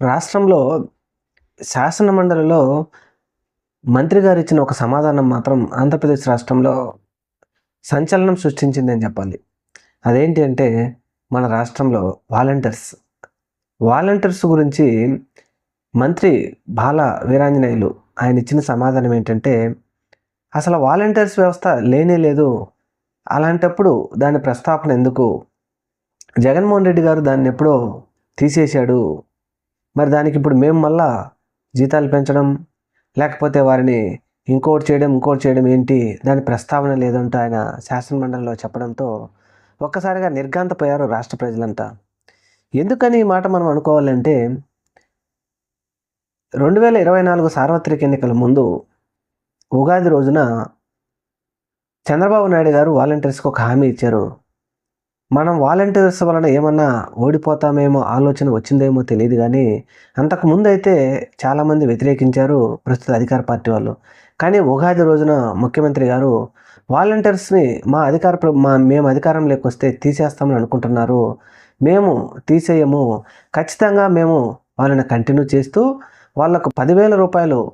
రాష్ట్రంలో శాసన మండలిలో మంత్రి గారు ఇచ్చిన ఒక సమాధానం మాత్రం ఆంధ్రప్రదేశ్ రాష్ట్రంలో సంచలనం సృష్టించిందని చెప్పాలి. అదేంటి అంటే మన రాష్ట్రంలో వాలంటీర్స్. వాలంటీర్స్ గురించి మంత్రి బాల వీరాంజనేయులు ఆయన ఇచ్చిన సమాధానం ఏంటంటే అసలు వాలంటీర్స్ వ్యవస్థ లేనే లేదు. అలాంటప్పుడు దాని ప్రస్తాపన ఎందుకు? జగన్మోహన్ రెడ్డి గారు దాన్ని ఎప్పుడో తీసేశాడు. మరి దానికి ఇప్పుడు మేము మళ్ళా జీతాలు పెంచడం లేకపోతే వారిని ఇంకోటి చేయడం ఇంకోటి చేయడం ఏంటి? దాని ప్రస్తావన లేదంటూ ఆయన శాసనమండలిలో చెప్పడంతో ఒక్కసారిగా నిర్గాంతపోయారు రాష్ట్ర ప్రజలంతా. ఎందుకని ఈ మాట మనం అనుకోవాలంటే రెండు వేల ఇరవై నాలుగు సార్వత్రిక ఎన్నికల ముందు ఉగాది రోజున చంద్రబాబు నాయుడు గారు వాలంటీర్స్కి ఒక హామీ ఇచ్చారు. మనం వాలంటీర్స్ వలన ఏమన్నా ఓడిపోతామేమో ఆలోచన వచ్చిందేమో తెలియదు కానీ అంతకుముందు అయితే చాలామంది వ్యతిరేకించారు ప్రస్తుత అధికార పార్టీ వాళ్ళు. కానీ ఉగాది రోజున ముఖ్యమంత్రి గారు వాలంటీర్స్ని మా అధికార ప్ర- మా మేము అధికారంలోకి వస్తే తీసేస్తామని అనుకుంటున్నారు. మేము తీసేయము. ఖచ్చితంగా మేము వాళ్ళని కంటిన్యూ చేస్తూ వాళ్ళకు పదివేల రూపాయలు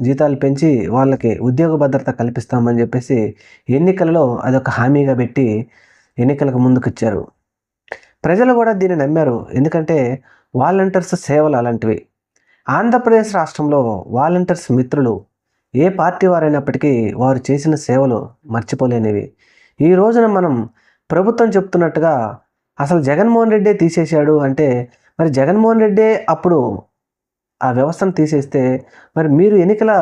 జీతాలు పెంచి వాళ్ళకి ఉద్యోగ భద్రత కల్పిస్తామని చెప్పేసి ఎన్నికలలో అదొక హామీగా పెట్టి ఎన్నికలకు ముందుకొచ్చారు. ప్రజలు కూడా దీన్ని నమ్మారు. ఎందుకంటే వాలంటీర్స్ సేవలు అలాంటివి. ఆంధ్రప్రదేశ్ రాష్ట్రంలో వాలంటీర్స్ మిత్రులు ఏ పార్టీ వారైనప్పటికీ వారు చేసిన సేవలు మర్చిపోలేనివి. ఈ రోజున మనం ప్రభుత్వం చెప్తున్నట్టుగా అసలు జగన్మోహన్ రెడ్డే తీసేశాడు అంటే మరి జగన్మోహన్ రెడ్డే అప్పుడు ఆ వ్యవస్థను తీసేస్తే మరి మీరు ఎన్నికల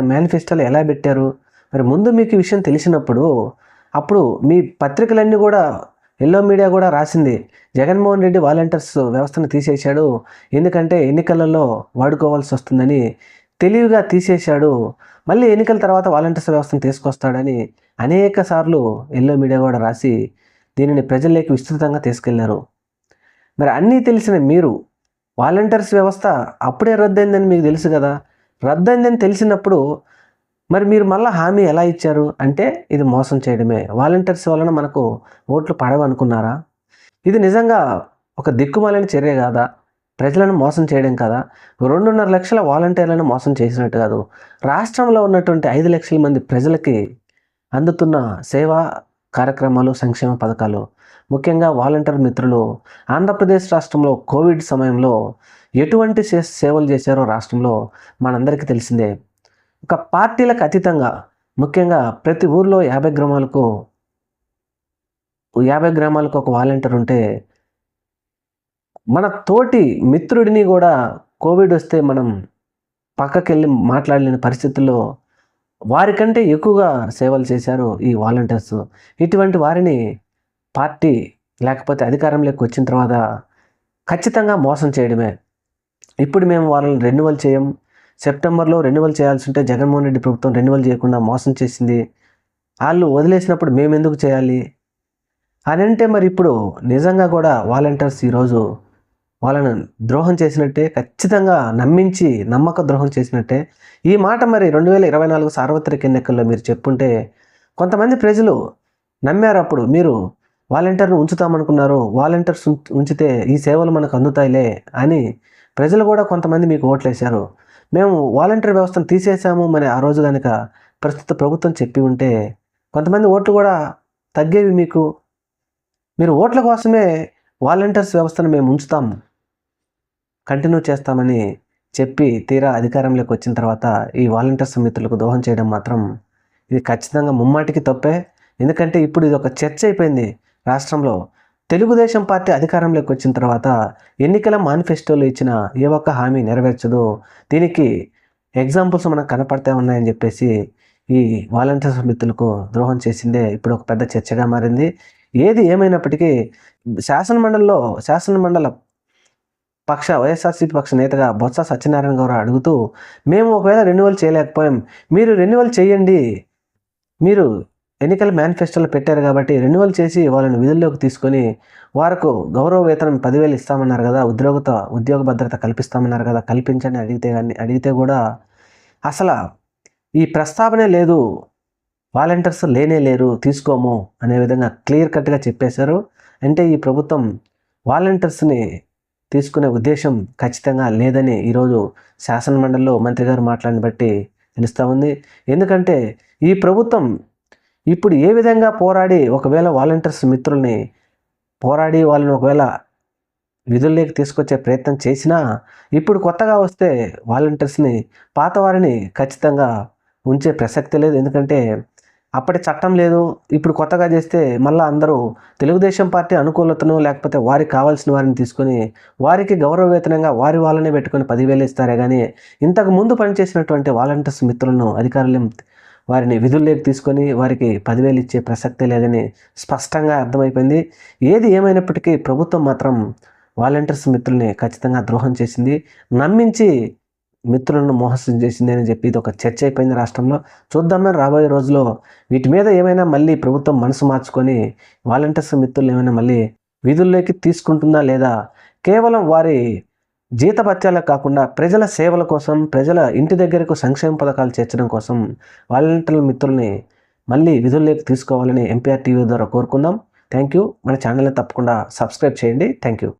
మేనిఫెస్టోలో ఎలా పెట్టారు? మరి ముందు మీకు ఈ విషయం తెలిసినప్పుడు అప్పుడు మీ పత్రికలన్నీ కూడా ఎల్లో మీడియా కూడా రాసింది. జగన్మోహన్ రెడ్డి వాలంటీర్స్ వ్యవస్థను తీసేశాడు. ఎందుకంటే ఎన్నికలలో వాడుకోవాల్సి వస్తుందని తెలివిగా తీసేశాడు. మళ్ళీ ఎన్నికల తర్వాత వాలంటీర్స్ వ్యవస్థను తీసుకొస్తాడని అనేక సార్లు ఎల్లో మీడియా కూడా రాసి దీనిని ప్రజల్లోకి విస్తృతంగా తీసుకెళ్ళారు. మరి అన్నీ తెలిసిన మీరు వాలంటీర్స్ వ్యవస్థ అప్పుడే రద్దయిందని మీకు తెలుసు కదా? రద్దయిందని తెలిసినప్పుడు మరి మీరు మళ్ళీ హామీ ఎలా ఇచ్చారు? అంటే ఇది మోసం చేయడమే. వాలంటీర్స్ వలన మనకు ఓట్లు పడవనుకున్నారా? ఇది నిజంగా ఒక దిక్కుమాలని చర్య కాదా? ప్రజలను మోసం చేయడం కదా? రెండున్నర లక్షల వాలంటీర్లను మోసం చేసినట్టు కాదు. రాష్ట్రంలో ఉన్నటువంటి ఐదు లక్షల మంది ప్రజలకి అందుతున్న సేవా కార్యక్రమాలు సంక్షేమ పథకాలు. ముఖ్యంగా వాలంటీర్ మిత్రులు ఆంధ్రప్రదేశ్ రాష్ట్రంలో కోవిడ్ సమయంలో ఎటువంటి సేవలు చేశారో రాష్ట్రంలో మనందరికీ తెలిసిందే. ఒక పార్టీలకు అతీతంగా ముఖ్యంగా ప్రతి ఊర్లో యాభై గ్రామాలకు యాభై గ్రామాలకు ఒక వాలంటీర్ ఉంటే మన తోటి మిత్రుడిని కూడా కోవిడ్ వస్తే మనం పక్కకెళ్ళి మాట్లాడలేని పరిస్థితుల్లో వారికంటే ఎక్కువగా సేవలు చేశారు ఈ వాలంటీర్స్. ఇటువంటి వారిని పార్టీ లేకపోతే అధికారంలోకి వచ్చిన తర్వాత ఖచ్చితంగా మోసం చేయడమే. ఇప్పుడు మేము వాళ్ళని రెన్యువల్ చేయం సెప్టెంబర్లో రెన్యువల్ చేయాల్సి ఉంటే జగన్మోహన్ రెడ్డి ప్రభుత్వం రెన్యువల్ చేయకుండా మోసం చేసింది. వాళ్ళు వదిలేసినప్పుడు మేము ఎందుకు చేయాలి? అని అంటే మరి ఇప్పుడు నిజంగా కూడా వాలంటీర్స్ ఈరోజు వాళ్ళను ద్రోహం చేసినట్టే ఖచ్చితంగా నమ్మించి నమ్మక ద్రోహం చేసినట్టే. ఈ మాట మరి రెండు వేల ఇరవై నాలుగు సార్వత్రిక ఎన్నికల్లో మీరు చెప్పుంటే కొంతమంది ప్రజలు నమ్మారు అప్పుడు మీరు వాలంటీర్ను ఉంచుతామనుకున్నారు వాలంటీర్స్ ఉంచితే ఈ సేవలు మనకు అందుతాయిలే అని ప్రజలు కూడా కొంతమంది మీకు ఓట్లేశారు. మేము వాలంటీర్ వ్యవస్థను తీసేసాము మరి ఆ రోజు కనుక ప్రస్తుత ప్రభుత్వం చెప్పి ఉంటే కొంతమంది ఓట్లు కూడా తగ్గేవి మీకు. మీరు ఓట్ల కోసమే వాలంటీర్స్ వ్యవస్థను మేము ఉంచుతాం. కంటిన్యూ చేస్తామని చెప్పి తీరా అధికారంలోకి వచ్చిన తర్వాత ఈ వాలంటీర్స్ మిత్రులకు దోహం చేయడం మాత్రం ఇది ఖచ్చితంగా ముమ్మాటికి తప్పే. ఎందుకంటే ఇప్పుడు ఇది ఒక చర్చ అయిపోయింది. రాష్ట్రంలో తెలుగుదేశం పార్టీ అధికారంలోకి వచ్చిన తర్వాత ఎన్నికల మేనిఫెస్టోలో ఇచ్చిన ఏ ఒక్క హామీ నెరవేర్చదు. దీనికి ఎగ్జాంపుల్స్ మనకు కనపడతా ఉన్నాయని చెప్పేసి ఈ వాలంటీర్స్ మిత్రులకు ద్రోహం చేసిందే ఇప్పుడు ఒక పెద్ద చర్చగా మారింది. ఏది ఏమైనప్పటికీ శాసన మండలిలో శాసన పక్ష వైఎస్ఆర్సీపీ పక్ష నేతగా బొత్స సత్యనారాయణ గారు అడుగుతూ మేము ఒకవేళ రెన్యువల్ చేయలేకపోయాం మీరు రెన్యువల్ చేయండి మీరు ఎన్నికల మేనిఫెస్టోలో పెట్టారు కాబట్టి రెన్యువల్ చేసి వాళ్ళని విధుల్లోకి తీసుకొని వారికి గౌరవ వేతనం పదివేలు ఇస్తామన్నారు కదా ఉద్యోగత ఉద్యోగ భద్రత కల్పిస్తామన్నారు కదా కల్పించండి అడిగితే కానీ అడిగితే కూడా అసలు ఈ ప్రస్తావనే లేదు వాలంటీర్స్ లేనే లేరు తీసుకోము అనే విధంగా క్లియర్ కట్గా చెప్పేశారు. అంటే ఈ ప్రభుత్వం వాలంటీర్స్ని తీసుకునే ఉద్దేశం ఖచ్చితంగా లేదని ఈరోజు శాసన మండలిలో మంత్రి గారు మాట్లాడిన బట్టి తెలుస్తూ ఉంది. ఎందుకంటే ఈ ప్రభుత్వం ఇప్పుడు ఏ విధంగా పోరాడి ఒకవేళ వాలంటీర్స్ మిత్రుల్ని పోరాడి వాళ్ళని ఒకవేళ విధుల్లోకి తీసుకొచ్చే ప్రయత్నం చేసినా ఇప్పుడు కొత్తగా వస్తే వాలంటీర్స్ని పాత వారిని ఖచ్చితంగా ఉంచే ప్రసక్తి లేదు. ఎందుకంటే అప్పటి చట్టం లేదు. ఇప్పుడు కొత్తగా చేస్తే మళ్ళీ అందరూ తెలుగుదేశం పార్టీ అనుకూలతను లేకపోతే వారికి కావాల్సిన వారిని తీసుకొని వారికి గౌరవ వేతనంగా వారి వాళ్ళనే పెట్టుకొని పదివేలు ఇస్తారే కానీ ఇంతకు ముందు పనిచేసినటువంటి వాలంటీర్స్ మిత్రులను అధికారులు వారిని విధుల్లోకి తీసుకొని వారికి పదివేలు ఇచ్చే ప్రసక్తే లేదని స్పష్టంగా అర్థమైపోయింది. ఏది ఏమైనప్పటికీ ప్రభుత్వం మాత్రం వాలంటీర్స్ మిత్రుల్ని ఖచ్చితంగా ద్రోహం చేసింది. నమ్మించి మిత్రులను మోసం చేసింది అని చెప్పి ఇది ఒక చర్చ అయిపోయింది రాష్ట్రంలో. చూద్దామని రాబోయే రోజుల్లో వీటి మీద ఏమైనా మళ్ళీ ప్రభుత్వం మనసు మార్చుకొని వాలంటీర్స్ మిత్రులు ఏమైనా మళ్ళీ విధుల్లోకి తీసుకుంటుందా లేదా? కేవలం వారి జీతభత్యాలకు కాకుండా ప్రజల సేవల కోసం ప్రజల ఇంటి దగ్గరకు సంక్షేమ పథకాలు చేర్చడం కోసం వాలంటీర్ల మిత్రుల్ని మళ్ళీ విధుల్లోకి తీసుకోవాలని ఎంపీఆర్ టీవీ ద్వారా కోరుకుందాం. Thank you. మన ఛానల్ని తప్పకుండా సబ్స్క్రైబ్ చేయండి. Thank you.